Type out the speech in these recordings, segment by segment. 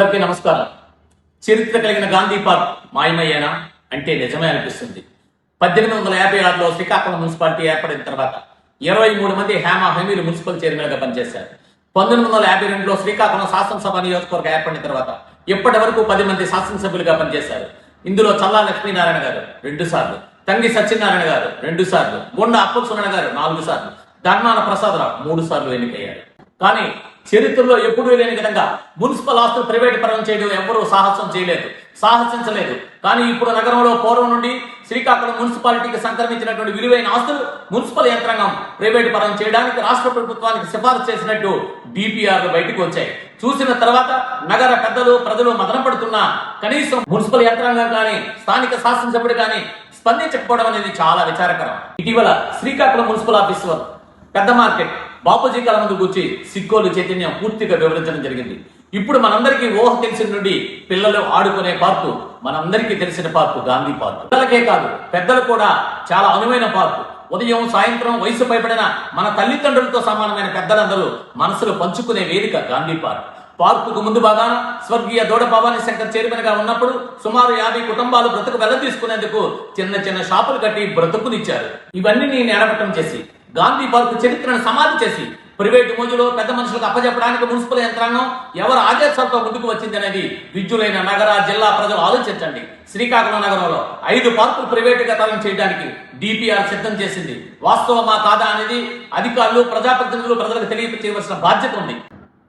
అందరికీ నమస్కారం. చరిత్ర కలిగిన గాంధీ పార్క్ మాయమయ్యేనా? అంటే నిజమే అనిపిస్తుంది. పద్దెనిమిది వందల యాభై ఆరులో శ్రీకాకుళం మున్సిపాలిటీ ఏర్పడిన తర్వాత ఇరవై మూడు మంది హేమ హమీలు మున్సిపల్ చైర్మన్గా పనిచేశారు. పంతొమ్మిది వందల యాభై రెండులో శ్రీకాకుళం శాసనసభ నియోజకవర్గం ఏర్పడిన తర్వాత ఇప్పటి వరకు పది మంది శాసనసభ్యులుగా పనిచేశారు. ఇందులో చల్లా లక్ష్మీనారాయణ గారు రెండు సార్లు తంగి సత్యనారాయణ గారు రెండు సార్లు గుండా అప్పల్ గారు నాలుగు సార్లు ధర్మాన ప్రసాదరావు మూడు సార్లు ఎన్నికయ్యారు. కానీ చరిత్రలో ఎప్పుడూ లేని విధంగా మున్సిపల్ ఆస్తులు ప్రైవేట్ పరం చేయడం ఎవరూ సాహసం చేయలేదు సాహసించలేదు. కానీ ఇప్పుడు నగరంలో పూర్వం నుండి శ్రీకాకుళం మున్సిపాలిటీకి సంక్రమించినటువంటి విలువైన ఆస్తులు మున్సిపల్ యంత్రాంగం ప్రైవేట్ పరం చేయడానికి రాష్ట్ర ప్రభుత్వానికి సిఫార్సు చేసినట్టు డిపిఆర్లు బయటకు వచ్చాయి. చూసిన తర్వాత నగర పెద్దలు ప్రజలు మదన పడుతున్నా కనీసం మున్సిపల్ యంత్రాంగం కానీ స్థానిక శాసనసభ్యుడు కానీ స్పందించకపోవడం అనేది చాలా విచారకరం. ఇటీవల శ్రీకాకుళం మున్సిపల్ ఆఫీస్ పెద్ద మార్కెట్. బాపూజీ కళ ముందు కూర్చి సిక్కోలు చైతన్యం పూర్తిగా వివరించడం జరిగింది. ఇప్పుడు మనందరికీ ఊహ తెలిసిన నుండి పిల్లలు ఆడుకునే పార్కు మనందరికీ తెలిసిన పార్కు గాంధీ పార్కు. పిల్లలకే కాదు పెద్దలు కూడా చాలా అనువైన పార్కు. ఉదయం సాయంత్రం వయసు పైబడిన మన తల్లిదండ్రులతో సమానమైన పెద్దలందరూ మనసులో పంచుకునే వేదిక గాంధీ పార్క్. పార్కుకు ముందు భాగాన స్వర్గీయ దూడ భవానీ శంకర్ చైర్మన్గా ఉన్నప్పుడు సుమారు యాభై కుటుంబాలు బ్రతుకు వెళ్ళ తీసుకునేందుకు చిన్న చిన్న షాపులు కట్టి బ్రతుకునిచ్చారు. ఇవన్నీ నేను ఎడపటం చేసి గాంధీ పార్కు చరిత్రను సమాధి చేసి ప్రైవేటు మోజులో పెద్ద మనుషులకు అప్పజెప్పడానికి మున్సిపల్ యంత్రాంగం ఎవరు ఆదేశాలతో ముందుకు వచ్చింది అనేది విద్యులైన నగర జిల్లా ప్రజలు ఆలోచించండి. శ్రీకాకుళం నగరంలో ఐదు పార్కులు ప్రైవేటుగా తరం చేయడానికి డిపిఆర్ సిద్ధం చేసింది. వాస్తవమా కాదా అనేది అధికారులు ప్రజాప్రతినిధులు ప్రజలకు తెలియజేయవలసిన బాధ్యత ఉంది.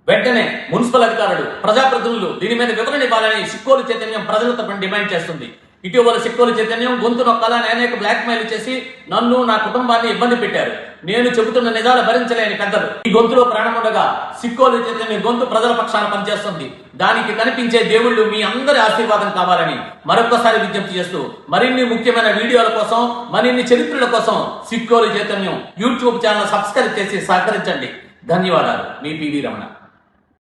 వెంటనే మున్సిపల్ అధికారులు ప్రజాప్రతినిధులు దీని మీద వివరణ ఇవ్వాలని సిక్కోలు చైతన్యం ప్రజల తరపున డిమాండ్ చేస్తుంది. ఇటీవల సిక్కోలు చైతన్యం గొంతు నొక్కాలని అనేక బ్లాక్ మెయిల్ చేసి నన్ను నా కుటుంబాన్ని ఇబ్బంది పెట్టారు. నేను చెబుతున్న నిజాలు భరించలేని పెద్దలు. ఈ గొంతులో ప్రాణం ఉండగా సిక్కోలు చైతన్యం గొంతు ప్రజల పక్షాన పనిచేస్తుంది. దానికి కనిపించే దేవుళ్ళు మీ అందరి ఆశీర్వాదం కావాలని మరొకసారి విజ్ఞప్తి చేస్తూ మరిన్ని ముఖ్యమైన వీడియోల కోసం మరిన్ని చరిత్రల కోసం సిక్కోలు చైతన్యం యూట్యూబ్ ఛానల్ సబ్స్క్రైబ్ చేసి సహకరించండి. ధన్యవాదాలు. మీ పివి రమణ.